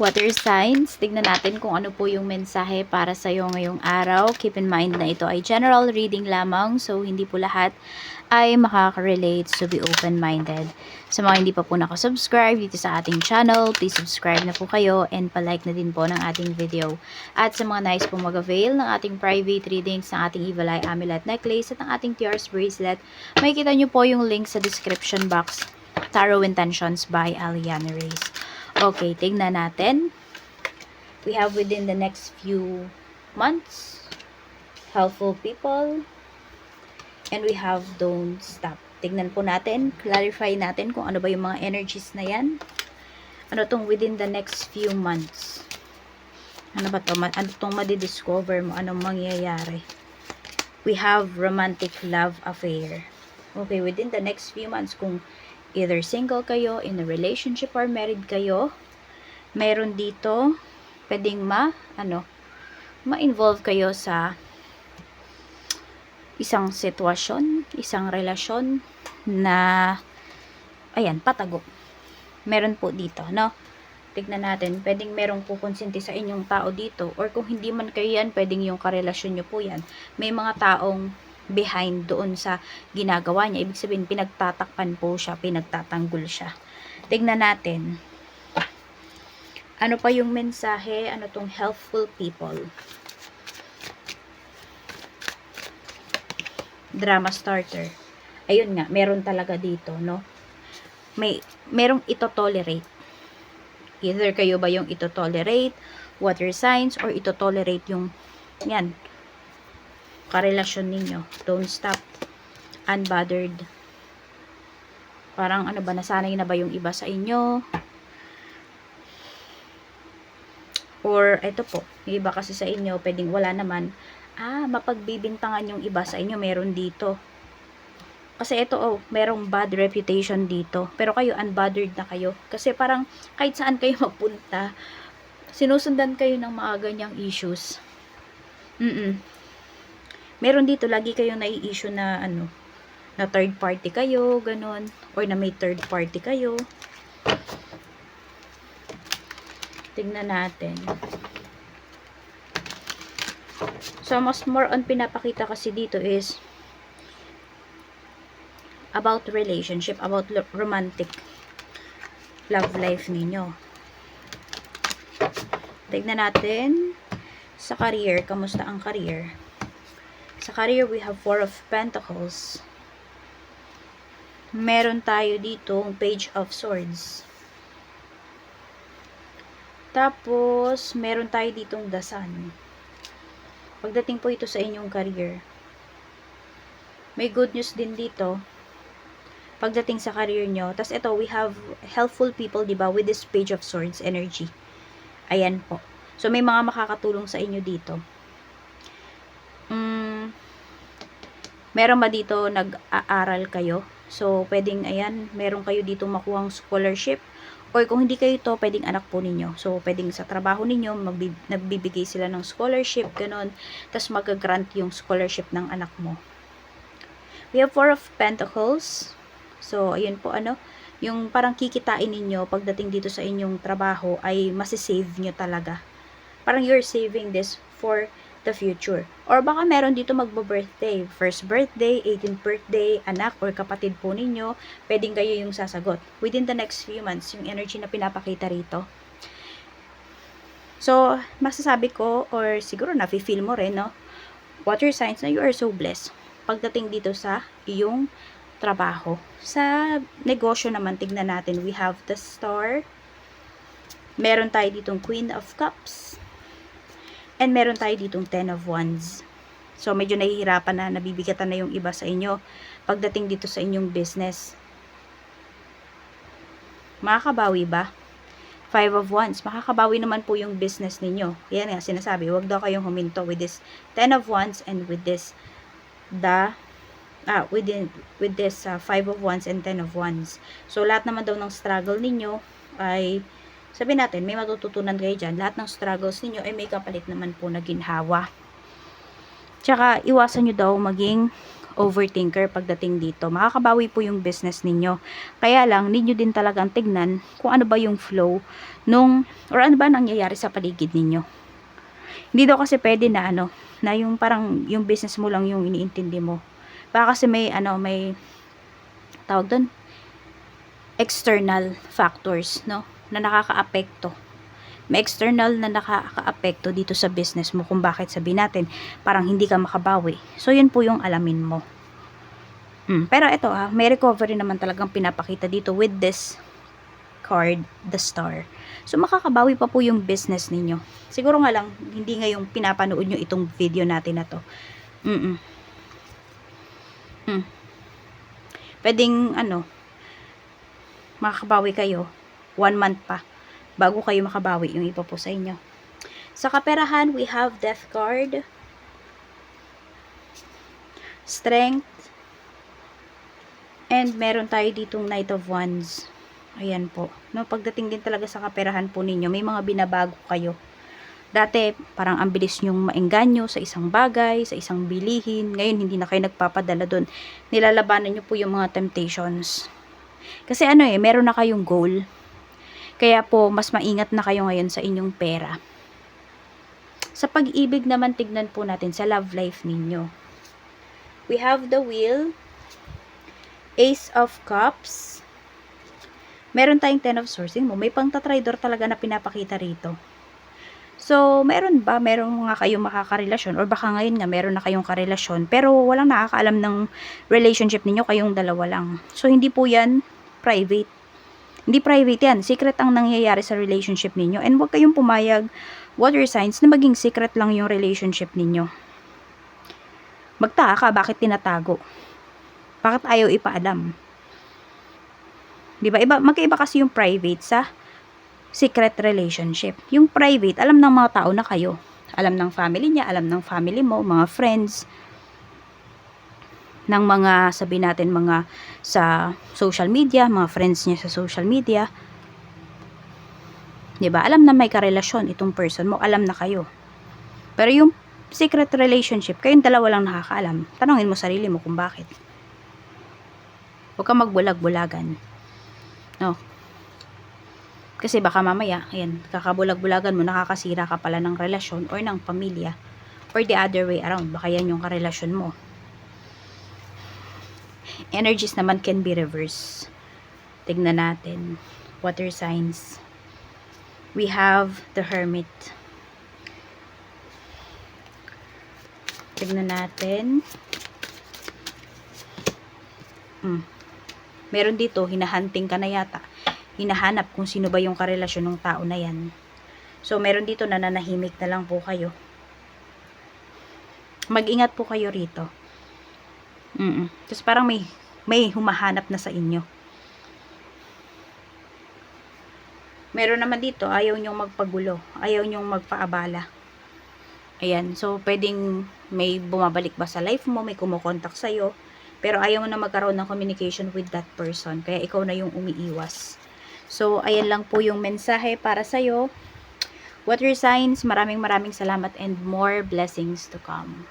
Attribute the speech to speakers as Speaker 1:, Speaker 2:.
Speaker 1: Water signs, tignan natin kung ano po yung mensahe para sa iyo ngayong araw. Keep in mind na ito ay general reading lamang, so hindi po lahat ay makaka-relate, so be open-minded. Sa mga hindi pa po nakasubscribe dito sa ating channel, please subscribe na po kayo and palike na din po ng ating video. At sa mga nice po mag-avail ng ating private readings, ng ating Evil Eye Amulet Necklace at ng ating Tears Bracelet, may kita nyo po yung link sa description box. Tarot Intentions by Aliana Reyes. Okay, tignan natin. We have within the next few months, helpful people, and we have don't stop. Tignan po natin, clarify natin kung ano ba yung mga energies na yan. Ano tong within the next few months. Ano ba to? Ano tong madidiscover mo? Anong mangyayari? We have romantic love affair. Okay, within the next few months, kung either single kayo, in a relationship or married kayo, meron dito, pwedeng ma, ano, ma-involve kayo sa isang sitwasyon, isang relasyon na, ayan, patago. Meron po dito, no? Tignan natin, pwedeng merong kukonsinti sa inyong tao dito, or kung hindi man kayo yan, pwedeng yung karelasyon nyo po yan. May mga taong behind doon sa ginagawa niya. Ibig sabihin, pinagtatakpan po siya, pinagtatanggol siya. Tignan natin. Ano pa yung mensahe? Ano tong helpful people? Drama starter. Ayun nga, meron talaga dito, no? May, merong ito tolerate. Either kayo ba yung ito tolerate, water signs, or ito tolerate yung, yan, karelasyon ninyo. Don't stop. Unbothered. Parang ano ba, nasanay na ba yung iba sa inyo? Or, eto po, yung iba kasi sa inyo, pwedeng wala naman. Ah, mapagbibintangan yung iba sa inyo, meron dito. Kasi ito, oh, merong bad reputation dito. Pero kayo, unbothered na kayo. Kasi parang, kahit saan kayo magpunta, sinusundan kayo ng mga ganyang issues. Mm-mm meron dito lagi kayong nai-issue na ano na third party kayo, ganun or na may third party kayo. Tignan natin. So mas more on pinapakita kasi dito is about relationship about romantic love life ninyo. Tignan natin sa career, kamusta ang career sa career, we have Four of Pentacles. Meron tayo dito Page of Swords. Tapos, meron tayo ditong The Sun. Pagdating po ito sa inyong career, may good news din dito. Pagdating sa career nyo. Tapos ito, we have helpful people, di ba with this Page of Swords energy. Ayan po. So, may mga makakatulong sa inyo dito. Meron ba dito nag-aaral kayo? So, pwedeng, ayan, meron kayo dito makuhang scholarship. Or kung hindi kayo to, pwedeng anak po ninyo. So, pwedeng sa trabaho ninyo, nagbibigay sila ng scholarship, ganun. Tapos, mag-grant yung scholarship ng anak mo. We have Four of Pentacles. So, ayun po, ano, yung parang kikitain ninyo pagdating dito sa inyong trabaho ay masisave nyo talaga. Parang you're saving this for the future. Or baka meron dito magbo-birthday. First birthday, 18th birthday, anak or kapatid po ninyo, pwedeng kayo yung sasagot. Within the next few months, yung energy na pinapakita rito. So, masasabi ko, or siguro nafe-feel mo rin, no? Water signs na you are so blessed. Pagdating dito sa iyong trabaho. Sa negosyo naman, tignan natin, we have the star. Meron tayo ditong Queen of Cups. And meron tayo ditong 10 of Wands. So, medyo nahihirapan na, nabibigatan na yung iba sa inyo pagdating dito sa inyong business. Makakabawi ba? 5 of Wands. Makakabawi naman po yung business ninyo. Yan nga, sinasabi, huwag daw kayong huminto with this 10 of Wands and with this the ah, within, with this uh, 5 of Wands and 10 of Wands. So, lahat naman daw ng struggle ninyo ay sabi natin, may matututunan kayo dyan. Lahat ng struggles ninyo ay may kapalit naman po na ginhawa. Tsaka, iwasan nyo daw maging overthinker pagdating dito. Makakabawi po yung business ninyo. Kaya lang, need nyo din talagang tignan kung ano ba yung flow nung, or ano ba nangyayari sa paligid ninyo. Hindi daw kasi pwede na ano, na yung parang yung business mo lang yung iniintindi mo. Baka kasi may ano, may tawag doon, external factors, no, na nakakaapekto. May external na nakakaapekto dito sa business mo kung bakit sabihin natin parang hindi ka makabawi. So, yun po yung alamin mo. Mm, pero ito ah, may recovery naman talagang pinapakita dito with this card, the star. So, makakabawi pa po yung business ninyo. Siguro nga lang, hindi ngayong pinapanood nyo itong video natin na to. Mm-mm. Mm. Pwedeng, ano, makakabawi kayo, one month pa, bago kayo makabawi yung iba po sa inyo. Sa kaperahan, we have death card, strength, and meron tayo ditong knight of wands. Ayan po. No, pagdating din talaga sa kaperahan po ninyo, may mga binabago kayo. Dati, parang ang bilis nyong maengganyo sa isang bagay, sa isang bilihin. Ngayon, hindi na kayo nagpapadala doon. Nilalabanan nyo po yung mga temptations. Kasi ano eh, meron na kayong goal. Kaya po, mas maingat na kayo ngayon sa inyong pera. Sa pag-ibig naman, tignan po natin sa love life ninyo. We have the wheel, ace of cups, meron tayong ten of. Tingnan mo, may pangtatridor talaga na pinapakita rito. So, meron ba? Meron nga kayong makakarelasyon or baka ngayon nga meron na kayong karelasyon pero walang nakakaalam ng relationship ninyo, kayong dalawa lang. So, hindi po yan private. Hindi private yan. Secret ang nangyayari sa relationship ninyo and huwag kayong pumayag water signs na maging secret lang yung relationship ninyo. Magtaka ka, bakit tinatago? Bakit ayaw ipaalam? Di ba? Iba, magkaiba kasi yung private sa secret relationship. Yung private, alam ng mga tao na kayo. Alam ng family niya, alam ng family mo, mga friends, ng mga, sabi natin, mga sa social media, mga friends niya sa social media. 'Di ba? Alam na may karelasyon itong person mo, alam na kayo. Pero yung secret relationship, kayong dalawa lang nakakaalam. Tanungin mo sarili mo kung bakit. Huwag kang magbulag-bulagan. No. Kasi baka mamaya, ayan, kakabulag-bulagan mo, nakakasira ka pala ng relasyon or ng pamilya. Or the other way around, baka yan yung karelasyon mo. Energies naman can be reversed. Tignan natin. Water signs. We have the hermit. Tignan natin. Hmm. Meron dito, hinahunting ka na yata. Hinahanap kung sino ba yung karelasyon ng tao na yan. So, meron dito nananahimik na lang po kayo. Mag-ingat po kayo rito. Mm Tapos parang may, may humahanap na sa inyo. Meron naman dito, ayaw nyong magpagulo. Ayaw nyong magpaabala. Ayan, so pwedeng may bumabalik ba sa life mo, may kumukontak sa'yo, pero ayaw mo na magkaroon ng communication with that person. Kaya ikaw na yung umiiwas. So, ayan lang po yung mensahe para sa'yo. Water signs, maraming maraming salamat and more blessings to come.